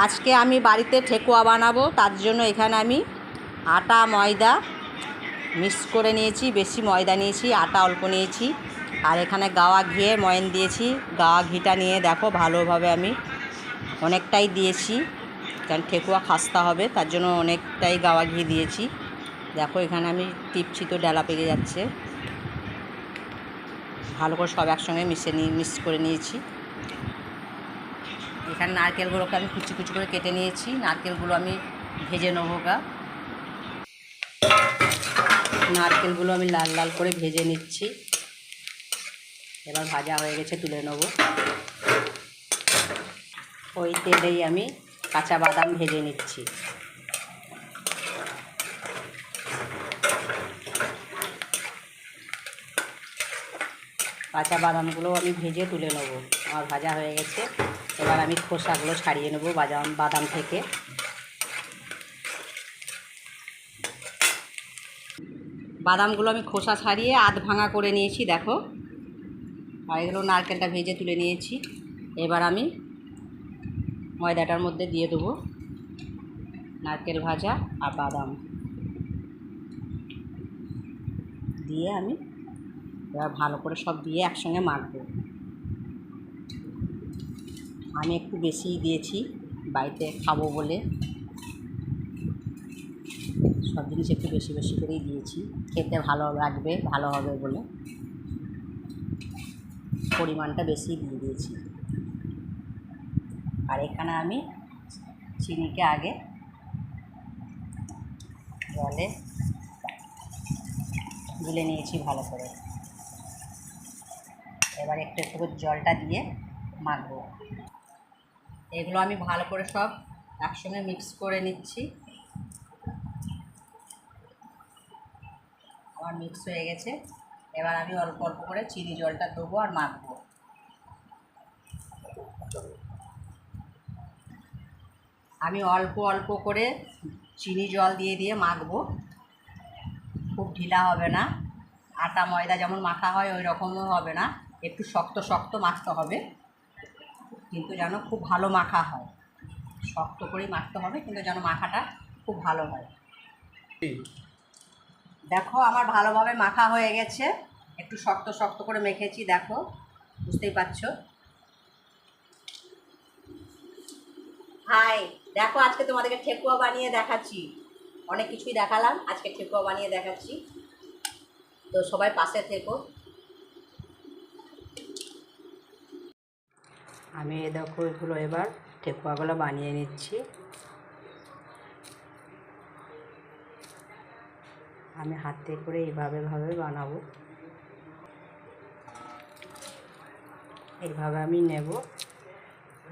আজকে আমি বাড়িতে ঠেকুয়া বানাবো, তার জন্য এখানে আমি আটা, ময়দা মিক্স করে নিয়েছি, বেশি ময়দা নিয়েছি, আটা অল্প নিয়েছি। আর এখানে গাওয়া ঘিয়ে ময়ন দিয়েছি, গাওয়া ঘিটা নিয়ে দেখো ভালোভাবে আমি অনেকটাই দিয়েছি, কারণ ঠেকুয়া খাস্তা হবে, তার জন্য অনেকটাই গাওয়া ঘি দিয়েছি। দেখো এখানে আমি টিপছি তো ডালা পেকে যাচ্ছে। ভালো করে সব একসঙ্গে মিশে নিয়ে মিক্স করে নিয়েছি। এখানে নারকেলগুলোকে আমি কুচি কুচি করে কেটে নিয়েছি। নারকেলগুলো আমি ভেজে নেব গা। নারকেলগুলো আমি লাল লাল করে ভেজে নিচ্ছি। এবার ভাজা হয়ে গেছে, তুলে নেব। ওই তেলেই আমি কাঁচা বাদাম ভেজে নিচ্ছি। কাঁচা বাদামগুলো আমি ভেজে তুলে নেব। আমার ভাজা হয়ে গেছে। এবার আমি খোসাগুলো ছাড়িয়ে নেব বাদাম বাদাম থেকে। বাদামগুলো আমি খোসা ছাড়িয়ে আধ ভাঙা করে নিয়েছি, দেখো। আর এগুলো নারকেলটা ভেজে তুলে নিয়েছি। এবার আমি ময়দাটার মধ্যে দিয়ে দেবো নারকেল ভাজা আর বাদাম। দিয়ে আমি এবার ভালো করে সব দিয়ে একসঙ্গে মাখবো। আমি একটু বেশিই দিয়েছি, বাড়িতে খাব বলে। সব জিনিস একটু বেশি বেশি করেই দিয়েছি। খেতে ভালো লাগবে, ভালো হবে বলে। পরিমাণটা বেশি দিয়ে দিয়েছি। আর এখানে আমি চিনিকে আগে জলে গুলে নিয়েছি ভালো করে। এবার একটু একটু করে জলটা দিয়ে মাখবো। এগুলো আমি ভালো করে সব একসঙ্গে মিক্স করে নিচ্ছি। আমার মিক্স হয়ে গেছে। এবার আমি অল্প অল্প করে চিনি জলটা দেবো আর মাখবো। আমি অল্প অল্প করে চিনি জল দিয়ে দিয়ে মাখবো। খুব ঢিলা হবে না। আটা ময়দা যেমন মাখা হয়, ওই রকমও হবে না। একটু শক্ত শক্ত মাখতে হবে। কিন্তু যেন খুব ভালো মাখা হয়। শক্ত করেই মাখতে হবে, কিন্তু যেন মাখাটা খুব ভালো হয়। দেখো, আমার ভালোভাবে মাখা হয়ে গেছে। একটু শক্ত শক্ত করে মেখেছি, দেখো, বুঝতেই পারছ? হাই, দেখো, আজকে তোমাদেরকে ঠেকুয়া বানিয়ে দেখাচ্ছি। অনেক কিছুই দেখালাম, আজকে ঠেকুয়া বানিয়ে দেখাচ্ছি। তো সবাই পাশে থেকো। আমি এ দেখো এগুলো এবার ঠেকুয়াগুলো বানিয়ে নিচ্ছি। আমি হাতে করে এইভাবে ভাবে বানাবো। এইভাবে আমি নেব।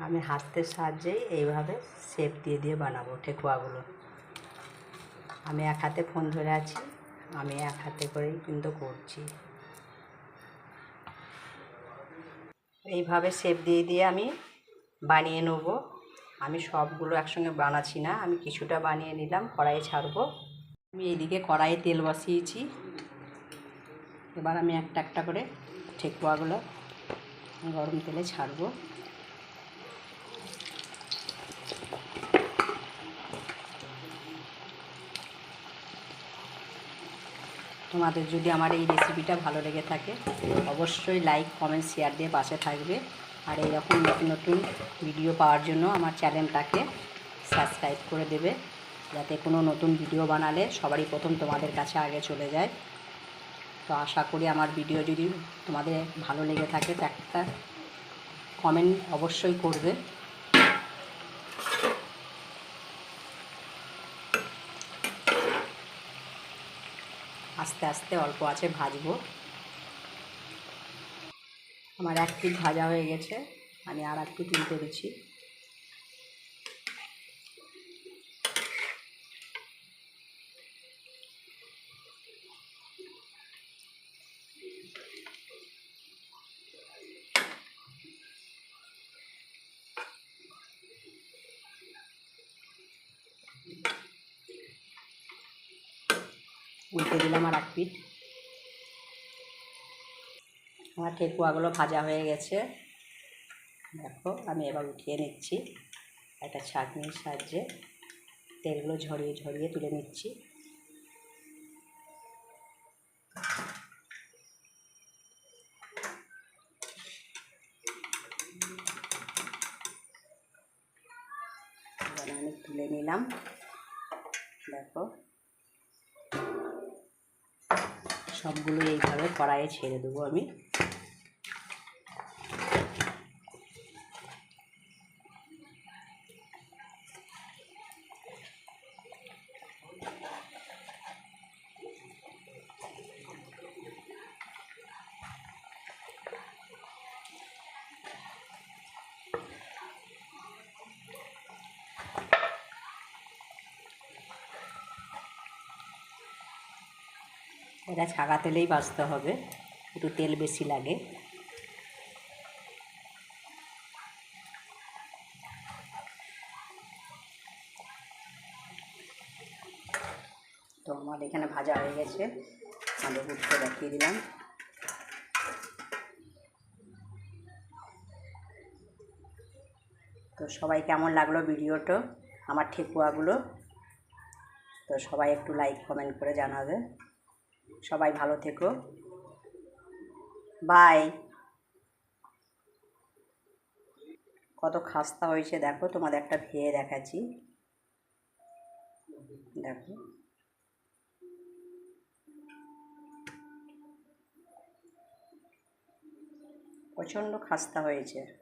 আমি হাতের সাহায্যেই এইভাবে শেপ দিয়ে দিয়ে বানাবো ঠেকুয়াগুলো। আমি এক হাতে ফোন ধরে আছি, আমি এক হাতে করেই কিন্তু করছি। এইভাবে শেপ দিয়ে দিয়ে আমি বানিয়ে নেব। আমি সবগুলো একসঙ্গে বানাচ্ছি না, আমি কিছুটা বানিয়ে নিলাম, কড়াইয়ে ছাড়বো। আমি এইদিকে কড়াইয়ে তেল বসিয়েছি। এবার আমি একটা একটা করে ঠেকুয়াগুলো গরম তেলে ছাড়বো। তোমাদের যদি আমার এই রেসিপিটা ভালো লেগে থাকে, অবশ্যই লাইক কমেন্ট শেয়ার দিয়ে পাশে থাকবে। আর এইরকম নতুন নতুন ভিডিও পাওয়ার জন্য আমার চ্যানেলটাকে সাবস্ক্রাইব করে দেবে। যাতে কোনো নতুন ভিডিও বানালে সবারই প্রথম তোমাদের কাছে আগে চলে যায়। তো আশা করি আমার ভিডিও যদি তোমাদের ভালো লেগে থাকে, তো একটা কমেন্ট অবশ্যই করবে। আস্তে আস্তে অল্প আছে ভাজবো। আমার এক পিঠ ভাজা হয়ে গেছে, আমি আর এক পিঠ উল্টে দিচ্ছি। উল্টে দিলাম আর এক পিঠ। আমার ঠেকুয়াগুলো ভাজা হয়ে গেছে। দেখো, আমি এবার উঠিয়ে নিচ্ছি একটা ছাঁকনির সাহায্যে। তেলগুলো ঝরিয়ে ঝরিয়ে তুলে নিচ্ছি। আমি তুলে নিলাম। দেখো সবগুলো এইভাবে কড়াইয়ে ছেড়ে দেবো আমি। এটা ছাকা তেলেই ভাজতে হবে, একটু তেল বেশি লাগে। তো আমার এখানে ভাজা হয়ে গেছে, আলু উঠতে দেখিয়ে দিলাম। তো সবাই কেমন লাগল ভিডিওটা, আমার ঠেকুয়াগুলো? তো সবাই একটু লাইক কমেন্ট করে জানাবে। সবাই ভালো থেকো। বাই কত খাস্তা হয়েছে দেখো, তোমাদের একটা ভেয়ে দেখাচ্ছি। দেখো। প্রচণ্ড খাস্তা হয়েছে।